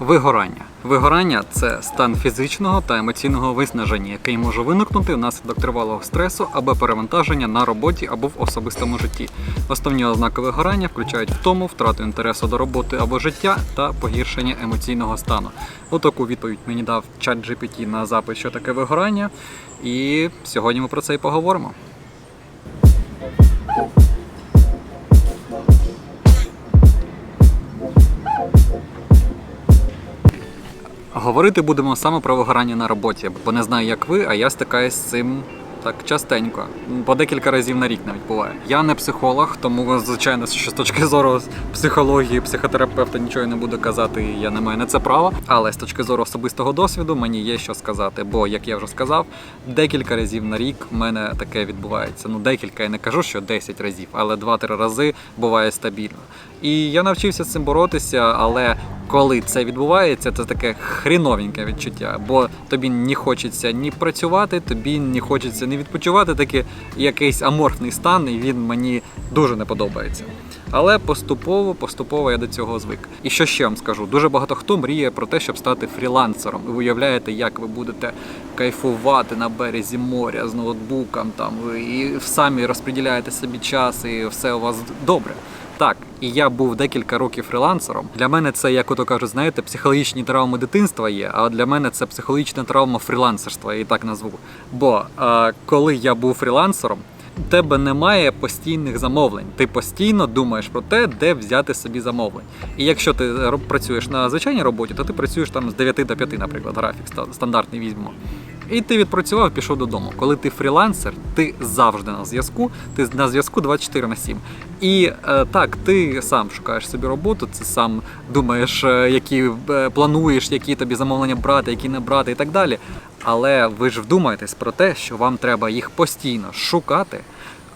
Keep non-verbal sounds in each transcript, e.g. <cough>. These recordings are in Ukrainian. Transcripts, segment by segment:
Вигорання. Вигорання це стан фізичного та емоційного виснаження, який може виникнути внаслідок тривалого стресу або перевантаження на роботі або в особистому житті. Основні ознаки вигорання включають втому, втрату інтересу до роботи або життя та погіршення емоційного стану. Отаку відповідь мені дав чат GPT на запит, що таке вигорання. І сьогодні ми про це і поговоримо. Говорити будемо саме про вигорання на роботі, бо не знаю, як ви, а я стикаюсь з цим так частенько, по декілька разів на рік навіть буває. Я не психолог, тому звичайно, що з точки зору психології, психотерапевта нічого не буду казати, я не маю на це права. Але з точки зору особистого досвіду мені є що сказати. Бо, як я вже сказав, декілька разів на рік в мене таке відбувається. Ну, декілька, я не кажу, що 10 разів, але 2-3 рази буває стабільно. І я навчився з цим боротися, але коли це відбувається, це таке хріновеньке відчуття, бо тобі не хочеться ні працювати, тобі не хочеться ні відпочивати, такий якийсь аморфний стан, і він мені дуже не подобається. Але поступово, поступово я до цього звик. І що ще вам скажу? Дуже багато хто мріє про те, щоб стати фрілансером. Ви уявляєте, як ви будете кайфувати на березі моря з ноутбуком, там і самі розподіляєте собі час, і все у вас добре. І я був декілька років фрілансером. Для мене це, як ото кажуть, знаєте, психологічні травми дитинства є, а для мене це психологічна травма фрілансерства, я її так назву. Бо е, коли я був фрілансером, у тебе немає постійних замовлень. Ти постійно думаєш про те, де взяти собі замовлень. І якщо ти роб- працюєш на звичайній роботі, то ти працюєш там з 9 до 5, наприклад, графік ста- стандартний візьмемо. І ти відпрацював, пішов додому. Коли ти фрілансер, ти завжди на зв'язку, ти на зв'язку 24 на 7. І е, так, ти сам шукаєш собі роботу, ти сам думаєш, е, які е, плануєш, які тобі замовлення брати, які не брати і так далі. Але ви ж вдумаєтесь про те, що вам треба їх постійно шукати.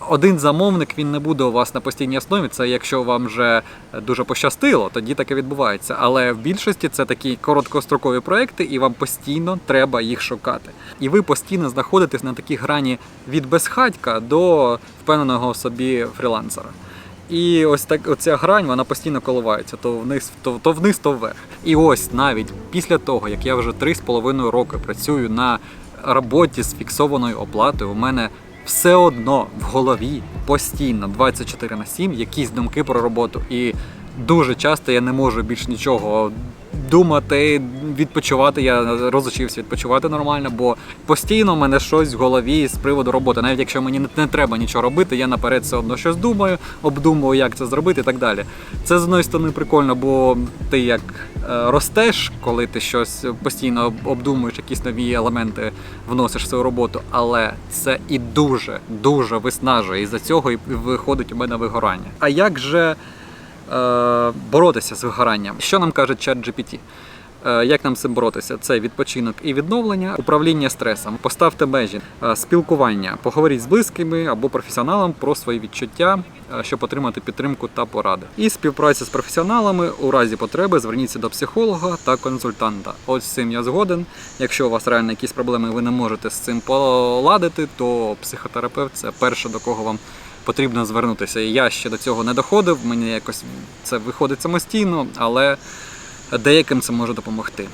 Один замовник він не буде у вас на постійній основі. Це якщо вам вже дуже пощастило, тоді таке відбувається. Але в більшості це такі короткострокові проекти, і вам постійно треба їх шукати. І ви постійно знаходитесь на такій грані від безхатька до впевненого собі фрілансера. І ось так оця грань вона постійно коливається то вниз, то, то вниз, то вверх. І ось навіть після того, як я вже 3,5 роки працюю на роботі з фіксованою оплатою, у мене все одно в голові постійно 24 на 7 якісь думки про роботу. І дуже часто я не можу більш нічого думати, відпочивати. Я розучився відпочивати нормально, бо постійно в мене щось в голові з приводу роботи. Навіть якщо мені не, треба нічого робити, я наперед все одно щось думаю, обдумую, як це зробити і так далі. Це з одної сторони прикольно, бо ти як е, ростеш, коли ти щось постійно обдумуєш, якісь нові елементи вносиш в свою роботу, але це і дуже дуже виснажує. І за цього і виходить у мене вигорання. А як же е, боротися з вигоранням? Що нам каже чат GPT? Е, Як нам з цим боротися? Це відпочинок і відновлення, управління стресом, поставте межі, е, спілкування, поговоріть з близькими або професіоналом про свої відчуття, е, щоб отримати підтримку та поради. І співпраця з професіоналами у разі потреби зверніться до психолога та консультанта. Ось з цим я згоден. Якщо у вас реально якісь проблеми, ви не можете з цим поладити, то психотерапевт це перше до кого вам потрібно звернутися. Я ще до цього не доходив. Мені якось це виходить самостійно, але деяким це може допомогти.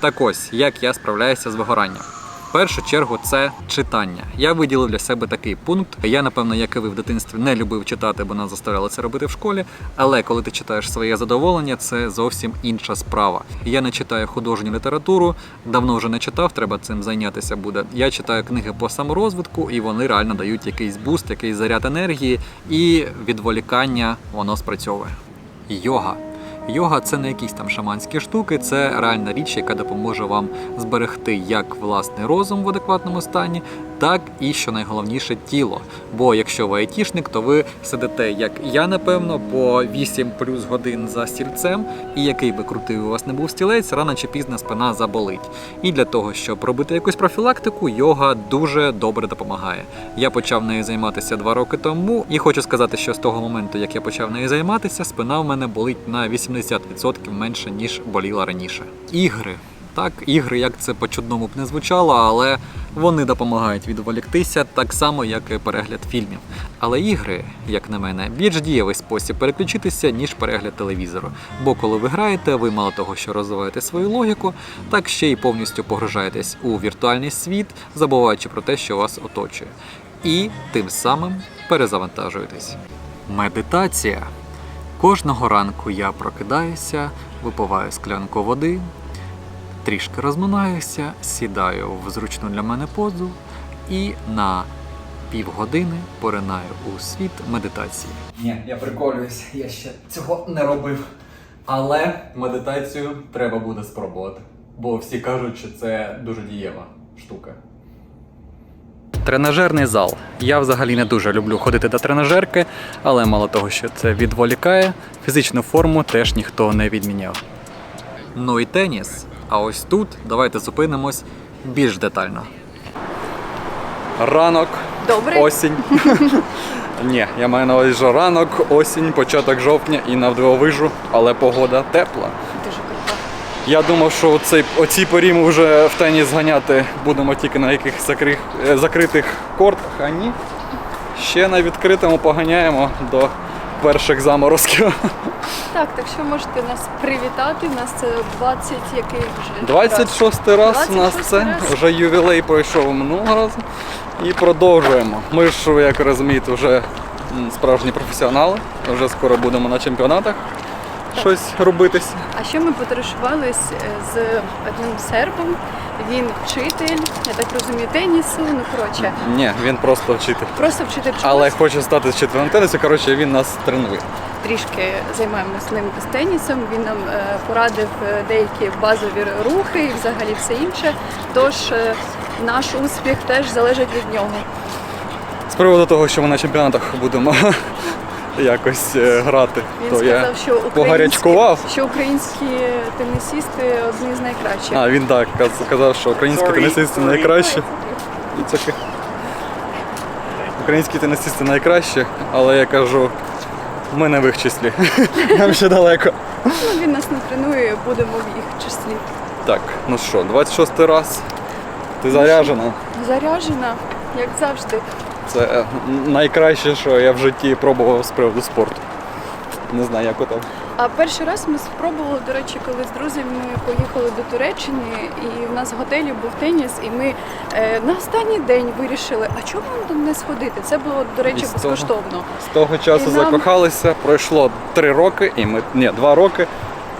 Так ось, як я справляюся з вигоранням. В першу чергу це читання. Я виділив для себе такий пункт. Я, напевно, як і ви в дитинстві не любив читати, бо нас заставляли це робити в школі. Але коли ти читаєш своє задоволення, це зовсім інша справа. Я не читаю художню літературу, давно вже не читав, треба цим зайнятися буде. Я читаю книги по саморозвитку, і вони реально дають якийсь буст, якийсь заряд енергії, і відволікання воно спрацьовує. Йога. Йога це не якісь там шаманські штуки, це реальна річ, яка допоможе вам зберегти як власний розум в адекватному стані, так і що найголовніше тіло. Бо якщо ви айтішник, то ви сидите, як я, напевно, по 8 плюс годин за стільцем, і який би крутий у вас не був стілець, рано чи пізно спина заболить. І для того, щоб робити якусь профілактику, йога дуже добре допомагає. Я почав нею займатися два роки тому, і хочу сказати, що з того моменту, як я почав нею займатися, спина в мене болить на 80% менше ніж боліла раніше. Ігри. Так, ігри, як це по-чудному б не звучало, але вони допомагають відволіктися так само, як і перегляд фільмів. Але ігри, як на мене, більш дієвий спосіб переключитися, ніж перегляд телевізору. Бо коли ви граєте, ви мало того, що розвиваєте свою логіку, так ще й повністю погружаєтесь у віртуальний світ, забуваючи про те, що вас оточує. І тим самим перезавантажуєтесь. Медитація. Кожного ранку я прокидаюся, випиваю склянку води, трішки розминаюся, сідаю в зручну для мене позу і на півгодини поринаю у світ медитації. Ні, я приколююсь, я ще цього не робив. Але медитацію треба буде спробувати. Бо всі кажуть, що це дуже дієва штука. Тренажерний зал. Я взагалі не дуже люблю ходити до тренажерки, але мало того, що це відволікає, фізичну форму теж ніхто не відміняв. Ну і теніс. А ось тут давайте зупинимось більш детально. Ранок, Добре. осінь. <laughs> Ні, я маю на увазі що ранок, осінь, початок жовтня і навдивовижу, але погода тепла. Дуже круто. Я думав, що цей, о цій порі ми вже в теніс ганяти будемо тільки на якихось закрих, е, закритих кортах, а ні. Ще на відкритому поганяємо до перших заморозків. Так, так що можете нас привітати. У нас це 20 який вже 26 раз у нас це. раз. Вже ювілей пройшов минулого разу. І продовжуємо. Ми ж, як розумієте, вже справжні професіонали. Вже скоро будемо на чемпіонатах щось робитись. А ще ми подорожували з, з одним сербом. Він вчитель, я так розумію, тенісу. Ну коротше, Ні, він просто вчитель. просто вчитель Але хоче стати вчителем тенісу, коротше, він нас тренує. трішки займаємося з ним з тенісом. Він нам е, порадив е, деякі базові рухи і взагалі все інше. Тож е, наш успіх теж залежить від нього. З приводу того, що ми на чемпіонатах будемо якось е, грати, Він то сказав, я що українські, погарячкував. що українські тенісісти одні з найкращих. А, він так казав, що українські тенісисти найкращі. It's okay. Українські тенісисти найкращі, але я кажу, ми не в їх числі. <laughs> Нам ще далеко. Ну, він нас не тренує, будемо в їх числі. Так, ну що, 26 раз. Ти заряджена. Заряжена, як завжди. Це е, найкраще, що я в житті пробував з приводу спорту. Не знаю, як ото. А перший раз ми спробували, до речі, коли з друзями поїхали до Туреччини, і в нас в готелі був теніс, і ми е, на останній день вирішили, а чому нам не сходити? Це було, до речі, з того- безкоштовно. З того часу І нам- закохалися, пройшло три роки, і ми ні, два роки,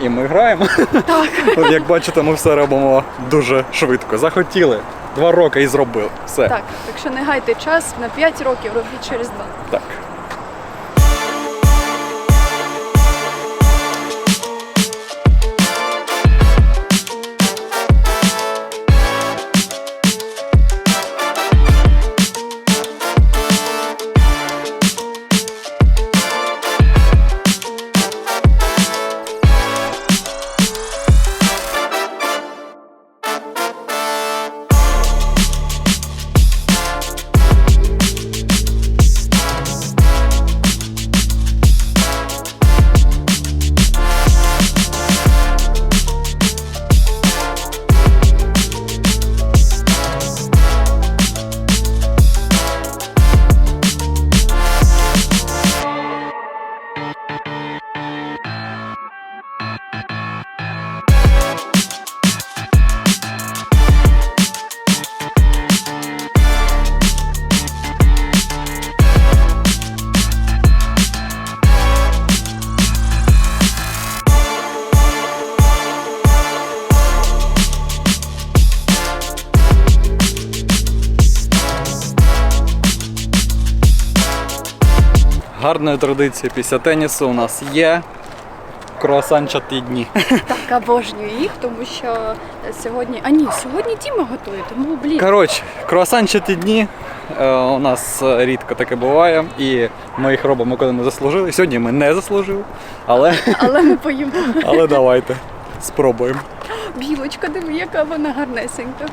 і ми граємо. Так. <laughs> Як бачите, ми все робимо дуже швидко. Захотіли два роки і зробив. Все Так, так що не гайте час на 5 років, робіть через два. так. Гарною традицією після тенісу у нас є круасанчаті дні. Так, обожнюю їх, тому що сьогодні. А ні, сьогодні Діма готує, тому блін. Коротше, круасанчаті дні е, у нас рідко таке буває, і ми їх робимо, коли ми заслужили. Сьогодні ми не заслужили, але, Але ми поїмо. але давайте спробуємо. Білочка, диви, яка вона гарнесенька.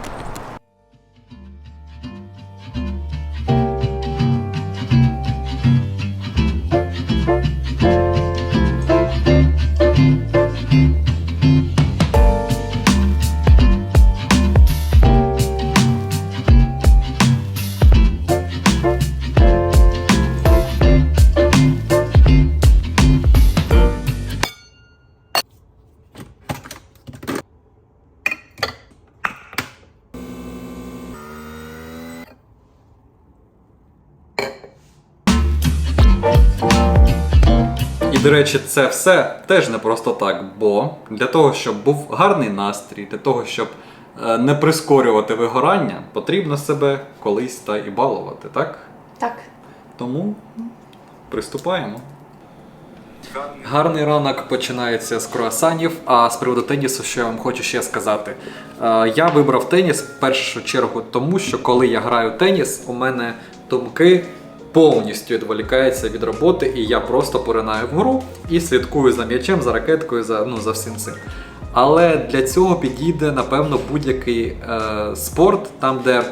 До речі, це все теж не просто так, бо для того, щоб був гарний настрій, для того, щоб е, не прискорювати вигорання, потрібно себе колись та і балувати, так? Так. Тому приступаємо. Гарний ранок починається з круасанів. А з приводу тенісу, що я вам хочу ще сказати. Е, Я вибрав теніс в першу чергу, тому що коли я граю теніс, у мене думки повністю відволікається від роботи, і я просто поринаю в гру і слідкую за м'ячем, за ракеткою, за, ну, за всім цим. Але для цього підійде, напевно, будь-який е, спорт, там, де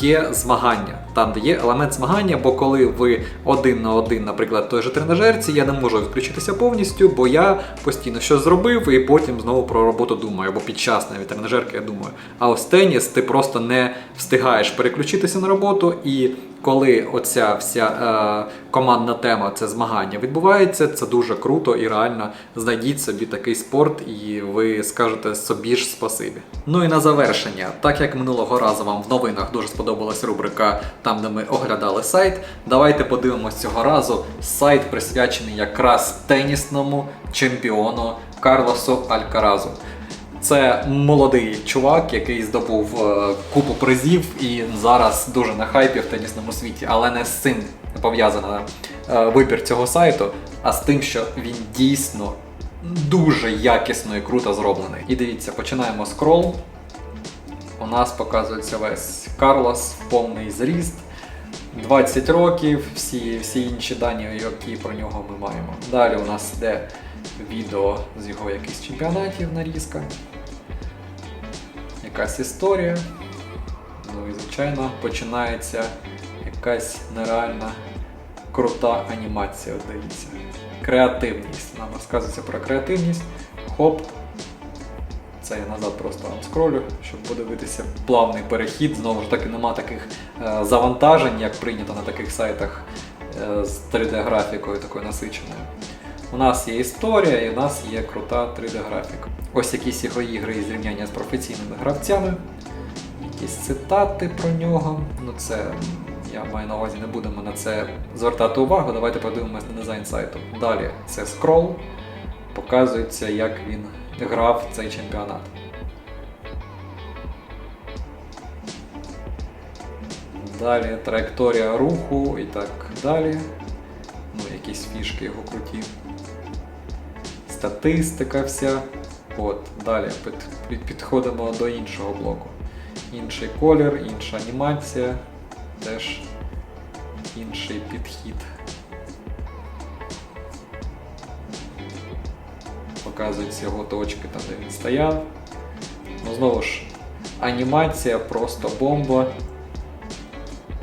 є змагання, там, де є елемент змагання, бо коли ви один на один, наприклад, той же тренажерці, я не можу відключитися повністю, бо я постійно щось зробив і потім знову про роботу думаю, або під час навіть тренажерки я думаю. А ось теніс ти просто не встигаєш переключитися на роботу, і коли оця вся е, командна тема, це змагання відбувається, це дуже круто і реально знайдіть собі такий спорт, і ви скажете собі ж спасибі. Ну і на завершення, так як минулого разу вам в новинах дуже сподобалась рубрика там, де ми оглядали сайт. Давайте подивимось цього разу. Сайт присвячений якраз тенісному чемпіону Карлосу Алькаразу. Це молодий чувак, який здобув е, купу призів і зараз дуже на хайпі в тенісному світі, але не з цим пов'язано е, вибір цього сайту, а з тим, що він дійсно дуже якісно і круто зроблений. І дивіться, починаємо скрол. У нас показується весь Карлос повний зріст. 20 років, всі, всі інші дані, які про нього ми маємо. Далі у нас йде відео з його якихось чемпіонатів нарізка. Якась історія. Ну і звичайно починається якась нереальна крута анімація. От Дивіться. Креативність. Нам розказується про креативність. Хоп. Це я назад просто скролю, щоб подивитися плавний перехід. Знову ж таки, нема таких е, завантажень, як прийнято на таких сайтах е, з 3D-графікою такою насиченою. У нас є історія і у нас є крута 3D-графіка. Ось якісь його ігри і зрівняння з професійними гравцями, якісь цитати про нього. Ну це я маю на увазі, не будемо на це звертати увагу. Давайте подивимось на дизайн сайту. Далі це скрол, показується, як він грав цей чемпіонат. Далі траєкторія руху і так далі. Ну, якісь фішки його круті. Статистика вся. От, далі під, під, підходимо до іншого блоку. Інший колір, інша анімація, теж інший підхід. Показуються його точки там, де він стояв. Ну, знову ж, анімація просто бомба.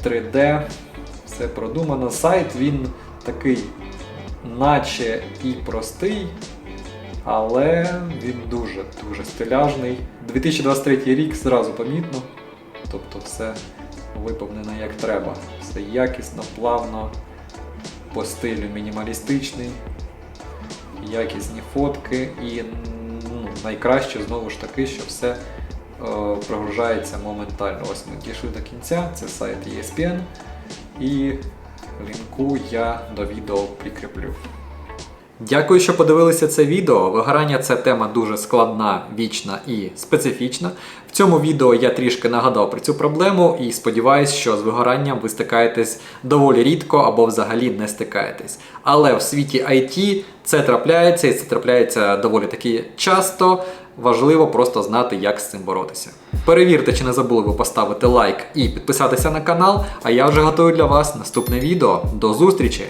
3D, все продумано. Сайт він такий, наче і простий, але він дуже дуже стиляжний. 2023 рік зразу помітно. Тобто все виповнено як треба. Все якісно, плавно, по стилю мінімалістичний, якісні фотки і ну, найкраще знову ж таки, що все е, прогружається моментально. Ось ми дійшли до кінця, це сайт ESPN. І лінку я до відео прикріплю. Дякую, що подивилися це відео. Вигорання це тема дуже складна, вічна і специфічна. В цьому відео я трішки нагадав про цю проблему і сподіваюся, що з вигоранням ви стикаєтесь доволі рідко або взагалі не стикаєтесь. Але в світі IT це трапляється і це трапляється доволі таки часто. Важливо просто знати, як з цим боротися. Перевірте, чи не забули ви поставити лайк і підписатися на канал, а я вже готую для вас наступне відео. До зустрічі!